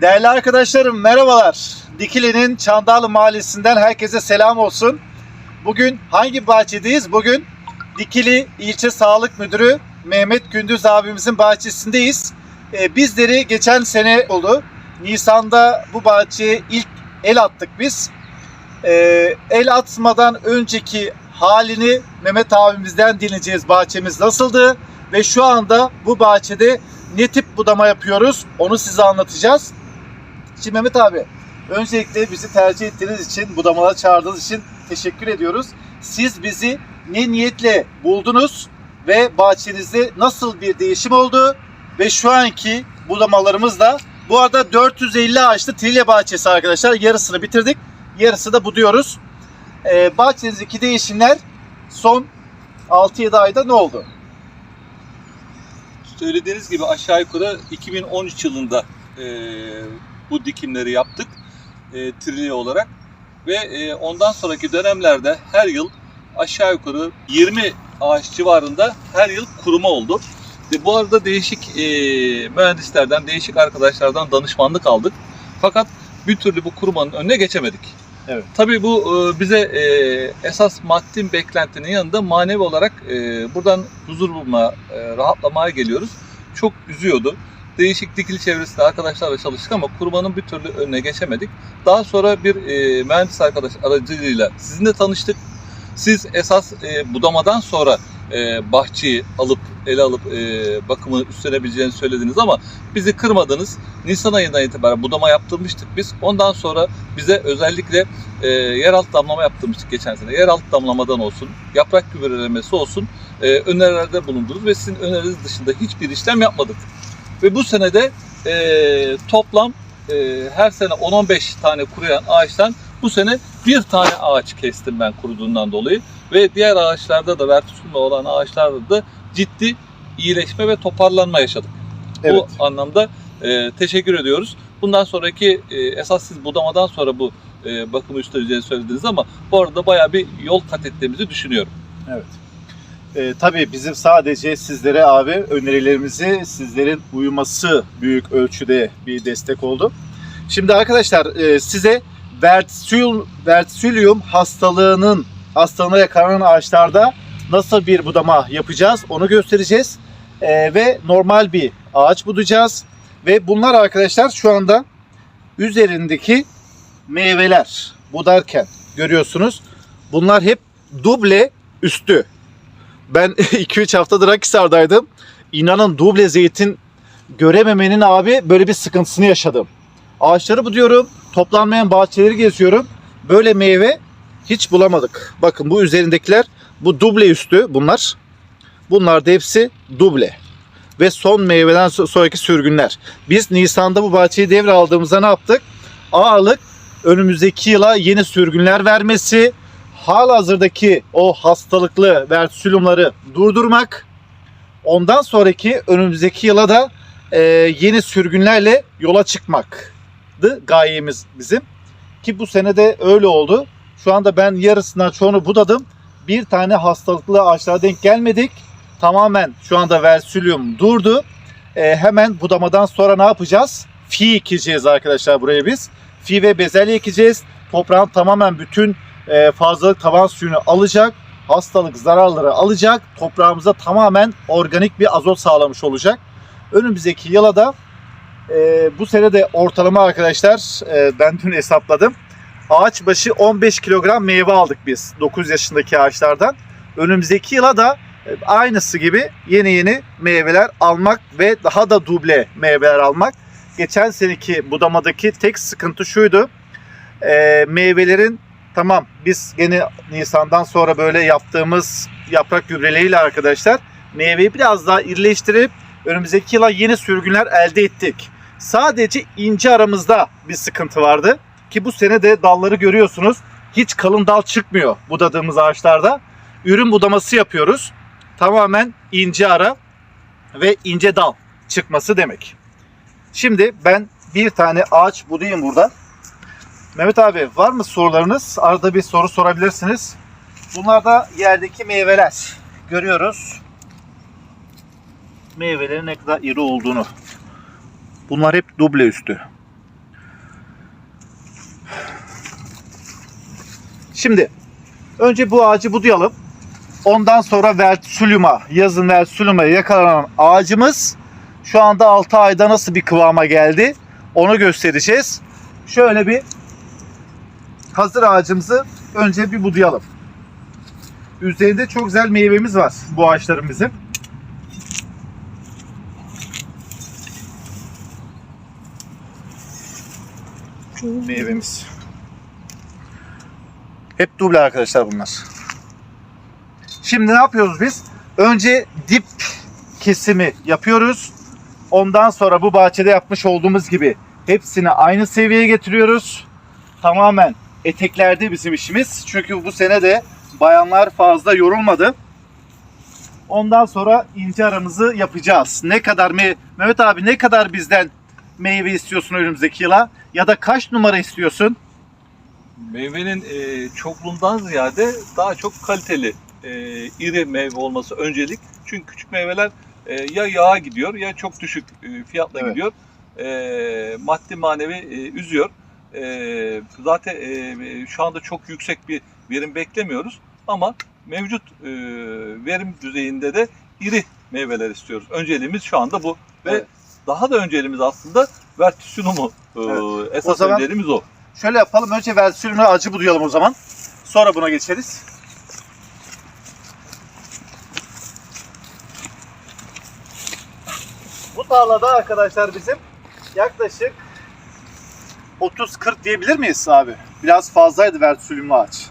Değerli arkadaşlarım merhabalar. Dikili'nin Çandarlı Mahallesi'nden herkese selam olsun. Bugün hangi bahçedeyiz? Bugün Dikili İlçe Sağlık Müdürü Mehmet Gündüz abimizin bahçesindeyiz. Ee, bizleri geçen sene oldu. Nisan'da bu bahçeye ilk el attık biz. Ee, el atmadan önceki halini Mehmet abimizden dinleyeceğiz. Bahçemiz nasıldı? Ve şu anda bu bahçede ne tip budama yapıyoruz? Onu size anlatacağız. Şimdi Mehmet abi, öncelikle bizi tercih ettiğiniz için, budamalara çağırdığınız için teşekkür ediyoruz. Siz bizi ne niyetle buldunuz ve bahçenizde nasıl bir değişim oldu ve şu anki budamalarımız da bu arada 450 ağaçlı trilye bahçesi arkadaşlar. Yarısını bitirdik. Yarısı da buduyoruz. Ee, bahçenizdeki değişimler son 6-7 ayda ne oldu? Söylediğiniz gibi aşağı yukarı 2013 yılında e, bu dikimleri yaptık e, trilye olarak ve e, ondan sonraki dönemlerde her yıl aşağı yukarı 20 ağaç civarında her yıl kuruma oldu. Ve bu arada değişik e, mühendislerden, değişik arkadaşlardan danışmanlık aldık. Fakat bir türlü bu kurumanın önüne geçemedik. Evet. Tabii bu e, bize e, esas maddi beklentinin yanında manevi olarak e, buradan huzur bulma, e, rahatlamaya geliyoruz. Çok üzüyordu. Değişik dikili çevresinde arkadaşlarla çalıştık ama kurbanın bir türlü önüne geçemedik. Daha sonra bir e, mühendis arkadaş aracılığıyla sizinle tanıştık. Siz esas e, budamadan sonra e, bahçeyi alıp ele alıp e, bakımı üstlenebileceğini söylediniz ama bizi kırmadınız. Nisan ayından itibaren budama yaptırmıştık biz. Ondan sonra bize özellikle e, yeraltı damlama yaptırmıştık geçen sene. Yeraltı damlamadan olsun, yaprak gübrelemesi olsun e, önerilerde bulundunuz ve sizin öneriniz dışında hiçbir işlem yapmadık. Ve bu sene de e, toplam e, her sene 10-15 tane kuruyan ağaçtan bu sene bir tane ağaç kestim ben kuruduğundan dolayı. Ve diğer ağaçlarda da vertisunla olan ağaçlarda da ciddi iyileşme ve toparlanma yaşadık. Evet. Bu anlamda e, teşekkür ediyoruz. Bundan sonraki e, esas siz budamadan sonra bu e, bakımı üstleneceğini söylediniz ama bu arada bayağı bir yol kat ettiğimizi düşünüyorum. Ee, tabii bizim sadece sizlere abi önerilerimizi sizlerin uyuması büyük ölçüde bir destek oldu. Şimdi arkadaşlar e, size vertisul, vertisulium hastalığının hastalığına yakalanan ağaçlarda nasıl bir budama yapacağız onu göstereceğiz. Ee, ve normal bir ağaç budayacağız. Ve bunlar arkadaşlar şu anda üzerindeki meyveler budarken görüyorsunuz. Bunlar hep duble üstü. Ben 2-3 haftadır Akhisar'daydım. İnanın duble zeytin görememenin abi böyle bir sıkıntısını yaşadım. Ağaçları buduyorum, toplanmayan bahçeleri geziyorum. Böyle meyve hiç bulamadık. Bakın bu üzerindekiler bu duble üstü bunlar. Bunlar da hepsi duble. Ve son meyveden so- sonraki sürgünler. Biz Nisan'da bu bahçeyi devraldığımızda ne yaptık? Ağırlık önümüzdeki yıla yeni sürgünler vermesi, halihazırdaki o hastalıklı vertisülümleri durdurmak, ondan sonraki önümüzdeki yıla da e, yeni sürgünlerle yola çıkmaktı gayemiz bizim. Ki bu sene de öyle oldu. Şu anda ben yarısından çoğunu budadım. Bir tane hastalıklı ağaçlara denk gelmedik. Tamamen şu anda versilyum durdu. E, hemen budamadan sonra ne yapacağız? Fi ekeceğiz arkadaşlar buraya biz. Fi ve bezelye ekeceğiz. Toprağın tamamen bütün e, fazlalık tavan suyunu alacak. Hastalık zararları alacak. Toprağımıza tamamen organik bir azot sağlamış olacak. Önümüzdeki yıla da e, bu sene de ortalama arkadaşlar e, ben dün hesapladım. Ağaç başı 15 kilogram meyve aldık biz 9 yaşındaki ağaçlardan. Önümüzdeki yıla da e, aynısı gibi yeni yeni meyveler almak ve daha da duble meyveler almak. Geçen seneki budamadaki tek sıkıntı şuydu. E, meyvelerin tamam biz gene Nisan'dan sonra böyle yaptığımız yaprak gübreleriyle arkadaşlar meyveyi biraz daha irileştirip önümüzdeki yıla yeni sürgünler elde ettik. Sadece ince aramızda bir sıkıntı vardı. Ki bu sene de dalları görüyorsunuz. Hiç kalın dal çıkmıyor budadığımız ağaçlarda. Ürün budaması yapıyoruz. Tamamen ince ara ve ince dal çıkması demek. Şimdi ben bir tane ağaç budayım burada. Mehmet abi var mı sorularınız? Arada bir soru sorabilirsiniz. Bunlar da yerdeki meyveler. Görüyoruz. Meyvelerin ne kadar iri olduğunu. Bunlar hep duble üstü. Şimdi önce bu ağacı budayalım. Ondan sonra Vertsulium'a, yazın Vertsulium'a yakalanan ağacımız şu anda 6 ayda nasıl bir kıvama geldi onu göstereceğiz. Şöyle bir hazır ağacımızı önce bir budayalım. Üzerinde çok güzel meyvemiz var bu ağaçların bizim. Meyvemiz. Hep duble arkadaşlar bunlar. Şimdi ne yapıyoruz biz? Önce dip kesimi yapıyoruz. Ondan sonra bu bahçede yapmış olduğumuz gibi hepsini aynı seviyeye getiriyoruz. Tamamen eteklerde bizim işimiz. Çünkü bu sene de bayanlar fazla yorulmadı. Ondan sonra ince aramızı yapacağız. Ne kadar me Mehmet abi ne kadar bizden meyve istiyorsun önümüzdeki yıla? Ya da kaç numara istiyorsun? Meyvenin e, çokluğundan ziyade daha çok kaliteli, e, iri meyve olması öncelik. Çünkü küçük meyveler e, ya yağa gidiyor ya çok düşük e, fiyatla Evet. gidiyor. E, maddi manevi e, üzüyor. E, zaten e, şu anda çok yüksek bir verim beklemiyoruz ama mevcut e, verim düzeyinde de iri meyveler istiyoruz. Önceliğimiz şu anda bu ve Evet. daha da önceliğimiz aslında vertisyonumu e, esas O zaman- önceliğimiz o. Şöyle yapalım. Önce versiyonunu acı budayalım o zaman. Sonra buna geçeriz. Bu tarlada arkadaşlar bizim yaklaşık 30-40 diyebilir miyiz abi? Biraz fazlaydı versiyonlu ağaç.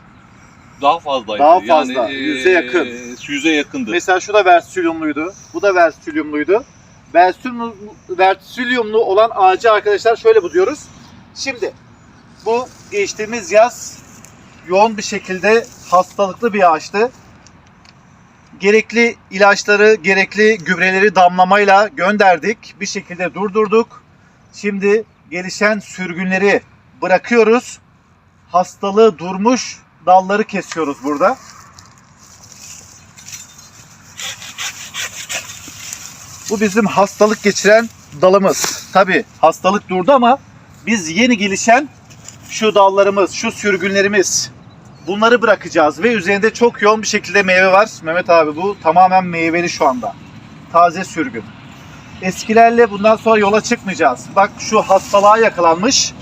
Daha fazlaydı. Daha fazla, Yani, yüze yakın. Yüze yakındı. Mesela şu da versiyonluydu. Bu da versiyonluydu. Versiyonlu, versiyonlu olan ağacı arkadaşlar şöyle buduyoruz. Şimdi bu geçtiğimiz yaz yoğun bir şekilde hastalıklı bir ağaçtı. Gerekli ilaçları, gerekli gübreleri damlamayla gönderdik. Bir şekilde durdurduk. Şimdi gelişen sürgünleri bırakıyoruz. Hastalığı durmuş dalları kesiyoruz burada. Bu bizim hastalık geçiren dalımız. Tabi hastalık durdu ama biz yeni gelişen şu dallarımız, şu sürgünlerimiz bunları bırakacağız ve üzerinde çok yoğun bir şekilde meyve var. Mehmet abi bu tamamen meyveli şu anda. Taze sürgün. Eskilerle bundan sonra yola çıkmayacağız. Bak şu hastalığa yakalanmış.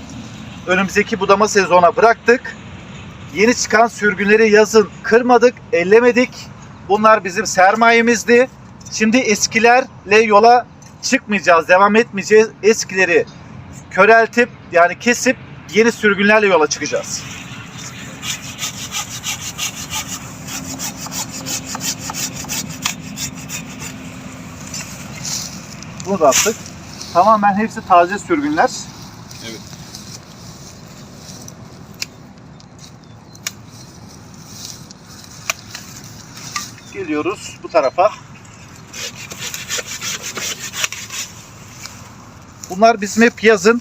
Önümüzdeki budama sezona bıraktık. Yeni çıkan sürgünleri yazın kırmadık, ellemedik. Bunlar bizim sermayemizdi. Şimdi eskilerle yola çıkmayacağız, devam etmeyeceğiz. Eskileri köreltip yani kesip yeni sürgünlerle yola çıkacağız. Bunu da attık. Tamamen hepsi taze sürgünler. Evet. Geliyoruz bu tarafa. Bunlar bizim hep yazın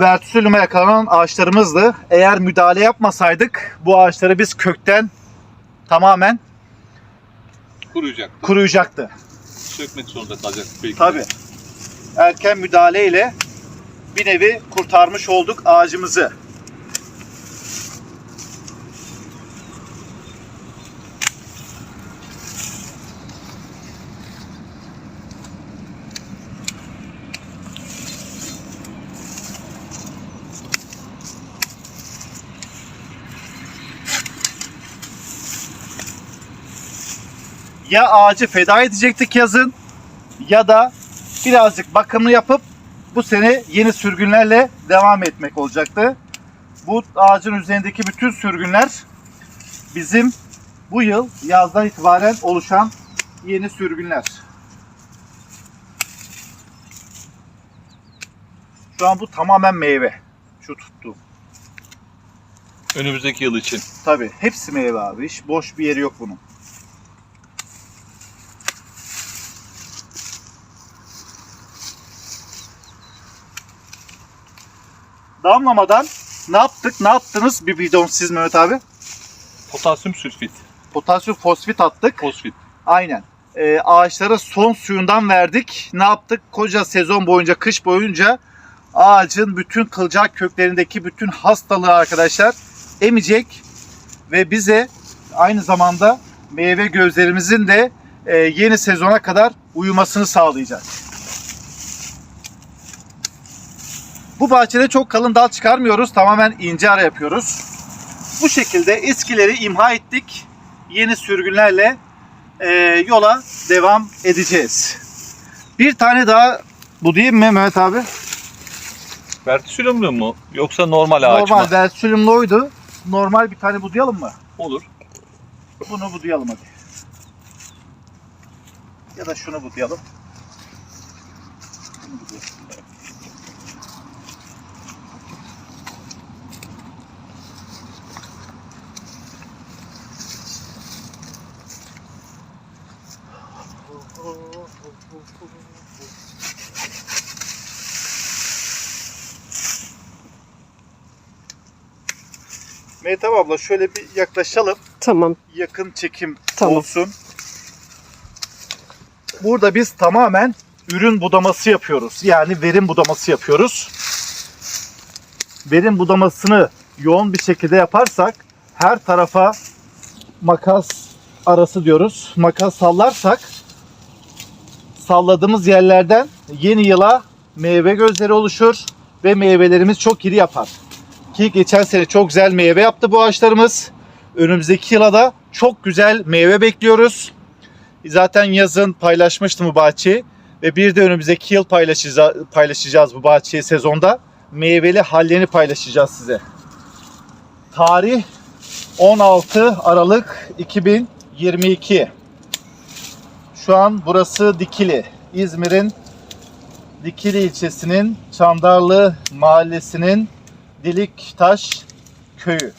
vertisülüme yakalanan ağaçlarımızdı. Eğer müdahale yapmasaydık bu ağaçları biz kökten tamamen Kuruyacaktı. kuruyacaktı. Sökmek zorunda kalacak. Belki. Tabi. Erken müdahaleyle bir nevi kurtarmış olduk ağacımızı. Ya ağacı feda edecektik yazın ya da birazcık bakımını yapıp bu sene yeni sürgünlerle devam etmek olacaktı. Bu ağacın üzerindeki bütün sürgünler bizim bu yıl yazdan itibaren oluşan yeni sürgünler. Şu an bu tamamen meyve. Şu tuttuğum. Önümüzdeki yıl için. Tabi hepsi meyve abi. Hiç boş bir yeri yok bunun. Damlamadan ne yaptık? Ne yaptınız bir bidon siz Mehmet abi? Potasyum sülfit, Potasyum fosfit attık. fosfit. Aynen. Ee, ağaçlara son suyundan verdik. Ne yaptık? Koca sezon boyunca, kış boyunca ağacın bütün kılcal köklerindeki bütün hastalığı arkadaşlar emecek ve bize aynı zamanda meyve gözlerimizin de e, yeni sezona kadar uyumasını sağlayacak. Bu bahçede çok kalın dal çıkarmıyoruz. Tamamen ince ara yapıyoruz. Bu şekilde eskileri imha ettik. Yeni sürgünlerle e, yola devam edeceğiz. Bir tane daha bu değil mi Mehmet abi? Vertisülümlü mu yoksa normal ağaç Normal mı? versiyonlu oydu. Normal bir tane budayalım mı? Olur. Bunu budayalım hadi. Ya da şunu budayalım. Bunu budayalım. Mehtap abla şöyle bir yaklaşalım. Tamam. yakın çekim Tamam. olsun. Burada biz tamamen ürün budaması yapıyoruz. Yani verim budaması yapıyoruz. Verim budamasını yoğun bir şekilde yaparsak her tarafa makas arası diyoruz. Makas sallarsak salladığımız yerlerden yeni yıla meyve gözleri oluşur ve meyvelerimiz çok iri yapar. Ki geçen sene çok güzel meyve yaptı bu ağaçlarımız. Önümüzdeki yıla da çok güzel meyve bekliyoruz. Zaten yazın paylaşmıştım bu bahçeyi. Ve bir de önümüzdeki yıl paylaşacağız, paylaşacağız bu bahçeyi sezonda. Meyveli hallerini paylaşacağız size. Tarih 16 Aralık 2022. Şu an burası Dikili. İzmir'in Dikili ilçesinin Çandarlı mahallesinin Diliktaş köyü.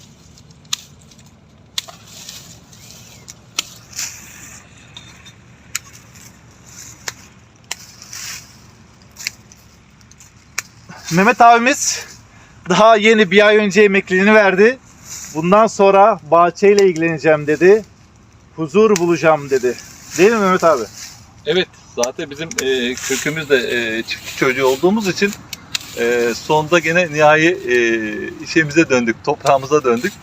Mehmet abimiz daha yeni bir ay önce emekliliğini verdi. Bundan sonra bahçeyle ilgileneceğim dedi. Huzur bulacağım dedi. Değil mi Mehmet abi? Evet. Zaten bizim e, kökümüz de e, çiftçi çocuğu olduğumuz için e, sonunda gene nihai e, işimize döndük. Toprağımıza döndük.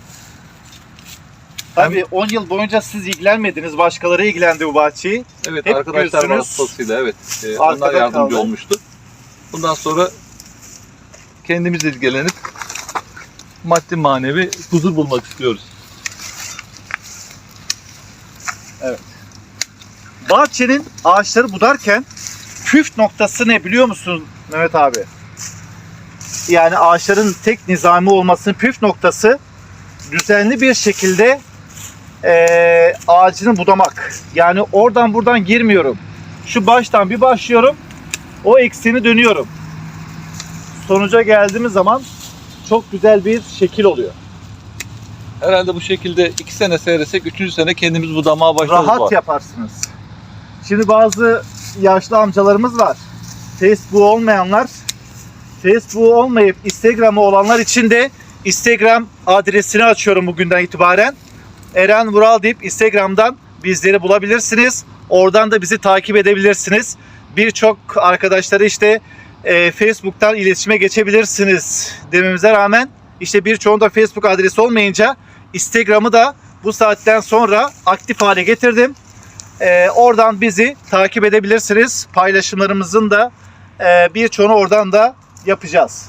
Tabii 10 yıl boyunca siz ilgilenmediniz. Başkaları ilgilendi bu bahçeyi. Evet Hep arkadaşlar vasıtasıyla evet. E, onlar yardımcı kaldı. olmuştu. Bundan sonra kendimiz ilgilenip maddi manevi huzur bulmak istiyoruz. Bahçenin ağaçları budarken püf noktası ne biliyor musun Mehmet abi? Yani ağaçların tek nizami olmasının püf noktası düzenli bir şekilde eee ağacını budamak. Yani oradan buradan girmiyorum. Şu baştan bir başlıyorum. O ekseni dönüyorum. Sonuca geldiğimiz zaman çok güzel bir şekil oluyor. Herhalde bu şekilde iki sene seyresek, üçüncü sene kendimiz budamaya başlarız. rahat bu. yaparsınız. Şimdi bazı yaşlı amcalarımız var. Facebook olmayanlar, Facebook olmayıp Instagram'ı olanlar için de Instagram adresini açıyorum bugünden itibaren. Eren Vural deyip Instagram'dan bizleri bulabilirsiniz. Oradan da bizi takip edebilirsiniz. Birçok arkadaşları işte e, Facebook'tan iletişime geçebilirsiniz dememize rağmen işte birçoğunda Facebook adresi olmayınca Instagram'ı da bu saatten sonra aktif hale getirdim. Ee, oradan bizi takip edebilirsiniz. Paylaşımlarımızın da e, birçoğunu oradan da yapacağız.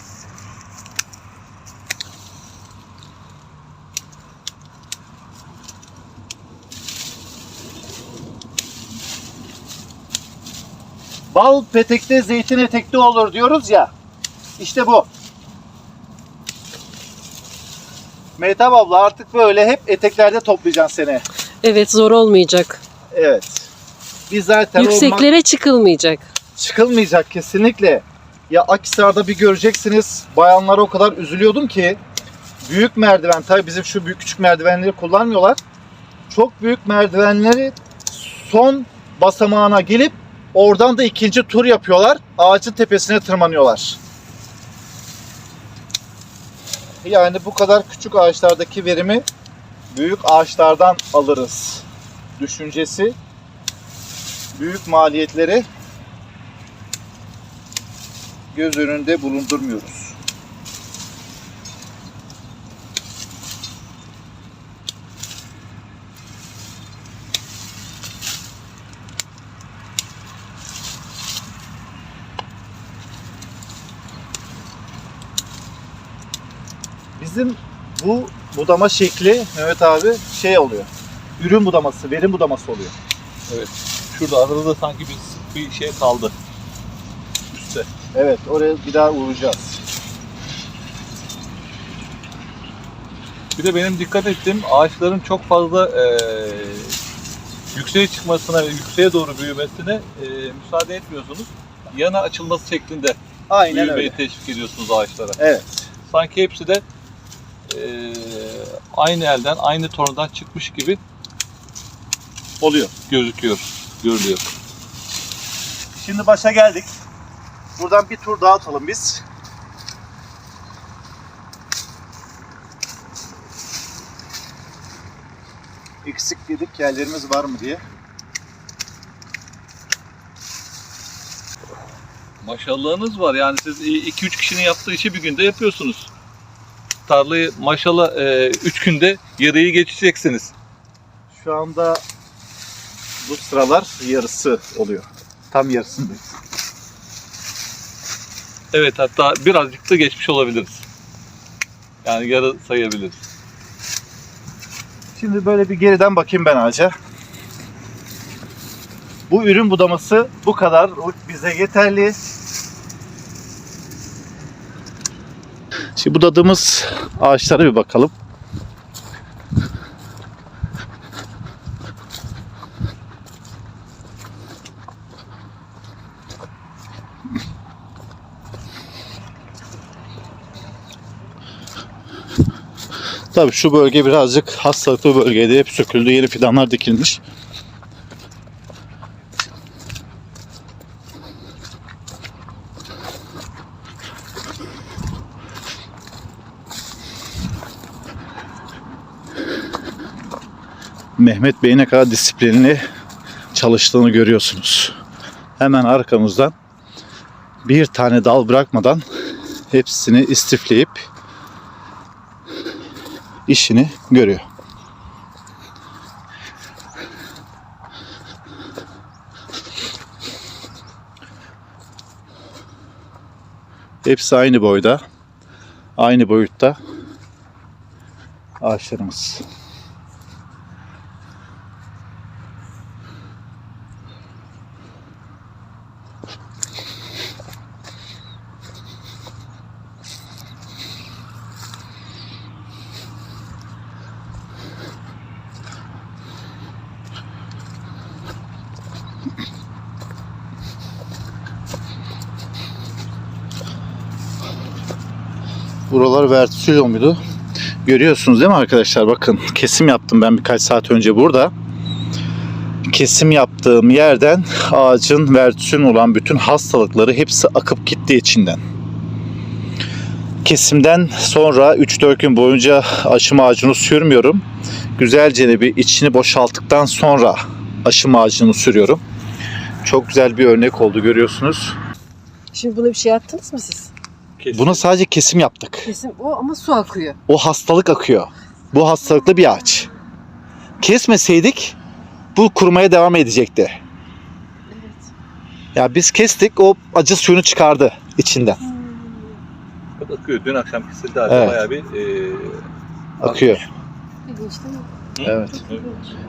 Bal petekte, zeytin etekte olur diyoruz ya. İşte bu. Mehtap abla artık böyle hep eteklerde toplayacaksın seni. Evet zor olmayacak. Evet. Biz zaten Yükseklere çıkılmayacak. çıkılmayacak kesinlikle. Ya Akhisar'da bir göreceksiniz. Bayanlara o kadar üzülüyordum ki büyük merdiven tabii bizim şu büyük küçük merdivenleri kullanmıyorlar. Çok büyük merdivenleri son basamağına gelip oradan da ikinci tur yapıyorlar. Ağacın tepesine tırmanıyorlar. Yani bu kadar küçük ağaçlardaki verimi büyük ağaçlardan alırız düşüncesi büyük maliyetleri göz önünde bulundurmuyoruz. Bizim bu budama şekli Mehmet abi şey oluyor. Ürün budaması, verim budaması oluyor. Evet. Şurada arada sanki bir, bir şey kaldı. Evet, oraya bir daha uğrayacağız. Bir de benim dikkat ettiğim ağaçların çok fazla eee yükseğe çıkmasına ve yükseğe doğru büyümesine eee, müsaade etmiyorsunuz. Yana açılması şeklinde Aynen büyümeyi öyle. teşvik ediyorsunuz ağaçlara. Evet. Sanki hepsi de eee, aynı elden, aynı torundan çıkmış gibi Oluyor. gözüküyor, görülüyor. Şimdi başa geldik. Buradan bir tur daha atalım biz. Eksik yedik yerlerimiz var mı diye. Maşallahınız var yani siz 2-3 kişinin yaptığı işi bir günde yapıyorsunuz. Tarlayı maşallah 3 günde yarıyı geçeceksiniz. Şu anda bu sıralar yarısı oluyor. Tam yarısındayız. Evet hatta birazcık da geçmiş olabiliriz. Yani yarı sayabiliriz. Şimdi böyle bir geriden bakayım ben ağaca. Bu ürün budaması bu kadar bize yeterli. Şimdi budadığımız ağaçlara bir bakalım. Tabii şu bölge birazcık hastalıklı bir bölgeydi. Hep söküldü. Yeni fidanlar dikilmiş. Mehmet Bey ne kadar disiplinli çalıştığını görüyorsunuz. Hemen arkamızdan bir tane dal bırakmadan hepsini istifleyip işini görüyor. Hepsi aynı boyda, aynı boyutta ağaçlarımız. Buralar vertisyon muydu? Görüyorsunuz değil mi arkadaşlar? Bakın kesim yaptım ben birkaç saat önce burada. Kesim yaptığım yerden ağacın vertisyon olan bütün hastalıkları hepsi akıp gitti içinden. Kesimden sonra 3-4 gün boyunca aşım ağacını sürmüyorum. Güzelce bir içini boşalttıktan sonra aşım ağacını sürüyorum. Çok güzel bir örnek oldu görüyorsunuz. Şimdi buna bir şey yaptınız mı siz? Kesin. Buna sadece kesim yaptık. Kesin o ama su akıyor. O hastalık akıyor. Bu hastalıklı bir ağaç. Kesmeseydik bu kurumaya devam edecekti. Evet. Ya biz kestik o acı suyunu çıkardı içinden. Bak akıyor. Dün akşam kesildi abi. Evet. Bayağı bir e, Akıyor. Evet.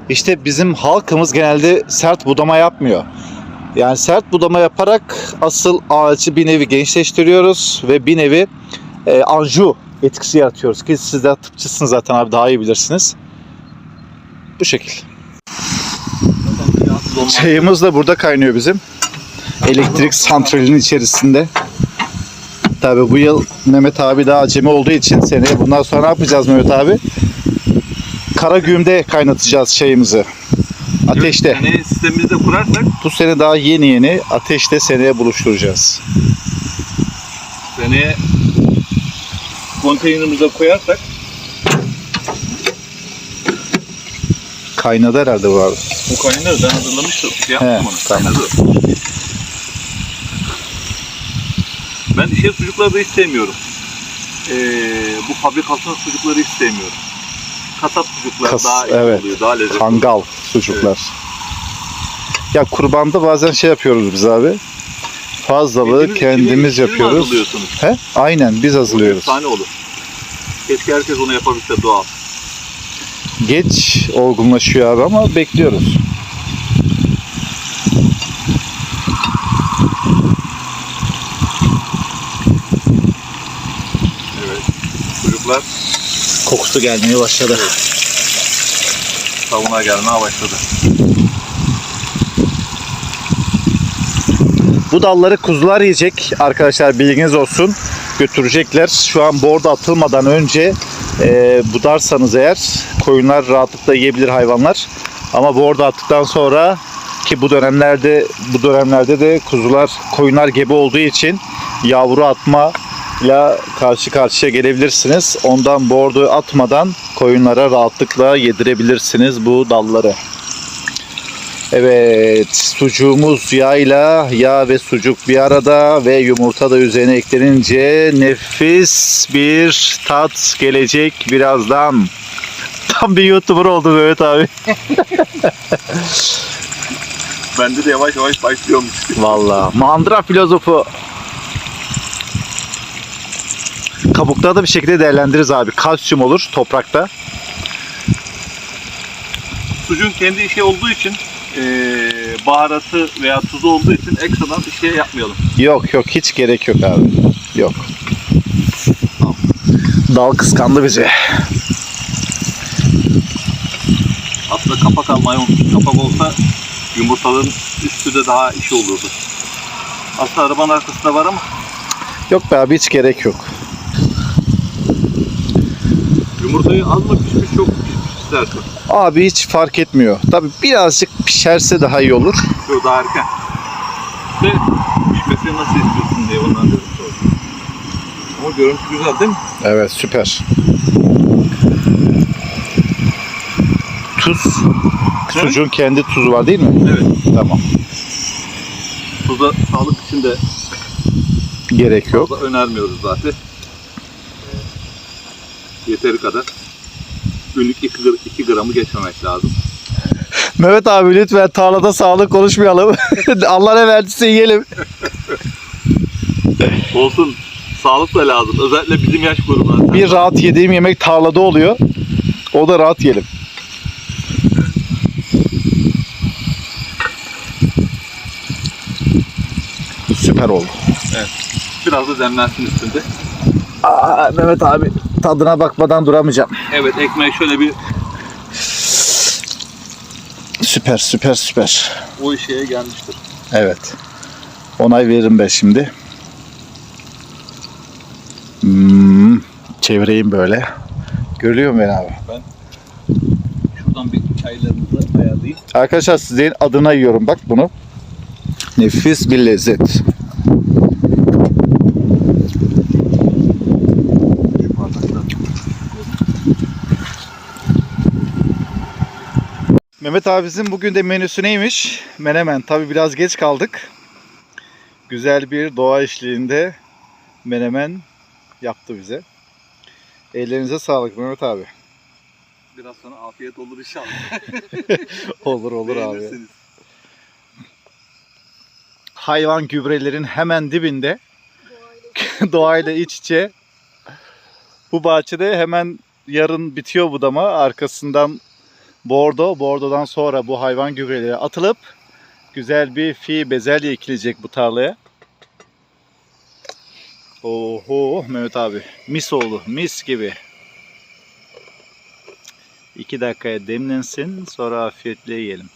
İşte bizim halkımız genelde sert budama yapmıyor. Yani sert budama yaparak asıl ağacı bir nevi gençleştiriyoruz ve bir nevi e, anju etkisi yaratıyoruz ki siz de tıpçısınız zaten abi daha iyi bilirsiniz. Bu şekil. Çayımız da burada kaynıyor bizim. Elektrik santralinin içerisinde. Tabi bu yıl Mehmet abi daha acemi olduğu için seneye bundan sonra ne yapacağız Mehmet abi? Kara güğümde kaynatacağız çayımızı. Ateşte. Yani sistemimizi de kurarsak Bu sene daha yeni yeni ateşte seneye buluşturacağız. seneye konteynerimize koyarsak Kaynadı herhalde bu abi. bu kaynarı ben hazırlamıştım. Şey He, onu. tamam. Kaynadı. Ben şey sucukları da hiç sevmiyorum. Ee, bu fabrikasyon sucukları hiç sevmiyorum. Kasap sucuklar Kas- daha iyi evet. oluyor, daha lezzetli. Kangal sucuklar. Ya kurbanda bazen şey yapıyoruz biz abi. Fazlalığı Kendiniz- kendimiz mi yapıyoruz. hazırlıyorsunuz? He? Aynen biz hazırlıyoruz. Tane olur. Keşke herkes onu yapabilse doğal. Geç olgunlaşıyor abi ama bekliyoruz. Evet. Çocuklar Kokusu gelmeye başladı. Savuna gelmeye başladı. Bu dalları kuzular yiyecek arkadaşlar bilginiz olsun. Götürecekler. Şu an borda atılmadan önce e, budarsanız eğer koyunlar rahatlıkla yiyebilir hayvanlar. Ama borda attıktan sonra ki bu dönemlerde bu dönemlerde de kuzular koyunlar gebe olduğu için yavru atma ile karşı karşıya gelebilirsiniz. Ondan bordo atmadan koyunlara rahatlıkla yedirebilirsiniz bu dalları. Evet, sucuğumuz yağıyla, yağ ve sucuk bir arada ve yumurta da üzerine eklenince nefis bir tat gelecek birazdan. Tam bir YouTuber oldu Mehmet abi. Bende de yavaş yavaş başlıyormuş. Vallahi mandıra filozofu. Kabukları da bir şekilde değerlendiririz abi. Kalsiyum olur toprakta. Sucuğun kendi işi olduğu için eee, baharatı veya tuzu olduğu için ekstradan bir şey yapmayalım. Yok yok hiç gerek yok abi. Yok. Dal kıskandı bizi. Aslında kapak almayı unuttuk. Kapak olsa yumurtaların üstü de daha işi olurdu. Aslında arabanın arkasında var ama Yok be abi hiç gerek yok. Yumurtayı az mı pişmiş çok mu pişmiş istersen. Abi hiç fark etmiyor. Tabi birazcık pişerse daha iyi olur. Yok daha erken. Ve pişmesini nasıl istiyorsun diye ondan dedim sordum. Ama görüntü güzel değil mi? Evet süper. Tuz. Sucuğun kendi tuzu var değil mi? Evet. Tamam. Tuza sağlık için de Gerek yok. fazla önermiyoruz zaten. Yeteri kadar. Günlük 2, gramı geçmemek lazım. Mehmet abi lütfen tarlada sağlık konuşmayalım. Allah ne verdiyse yiyelim. Olsun. Sağlık da lazım. Özellikle bizim yaş grubuna. Bir rahat yediğim yemek tarlada oluyor. O da rahat yiyelim. Süper oldu. Biraz da demlensin üstünde. Aa, Mehmet abi tadına bakmadan duramayacağım. Evet ekmeği şöyle bir Süper süper süper. o şeye gelmiştir. Evet. Onay veririm ben şimdi. Hmm, çevireyim böyle. Görüyor musun beni abi? Şuradan bir çaylarımızı ayarlayayım. Arkadaşlar sizin adına yiyorum bak bunu. Nefis bir lezzet. Mehmet abimizin bugün de menüsü neymiş? Menemen. Tabi biraz geç kaldık. Güzel bir doğa eşliğinde menemen yaptı bize. Ellerinize sağlık Mehmet abi. Biraz sonra afiyet olur inşallah. Olur olur abi. Hayvan gübrelerin hemen dibinde doğayla iç içe. Bu bahçede hemen yarın bitiyor budama. Arkasından bordo. Bordodan sonra bu hayvan gübreleri atılıp güzel bir fi bezelye ekilecek bu tarlaya. Oho Mehmet abi. Mis oldu. Mis gibi. İki dakikaya demlensin. Sonra afiyetle yiyelim.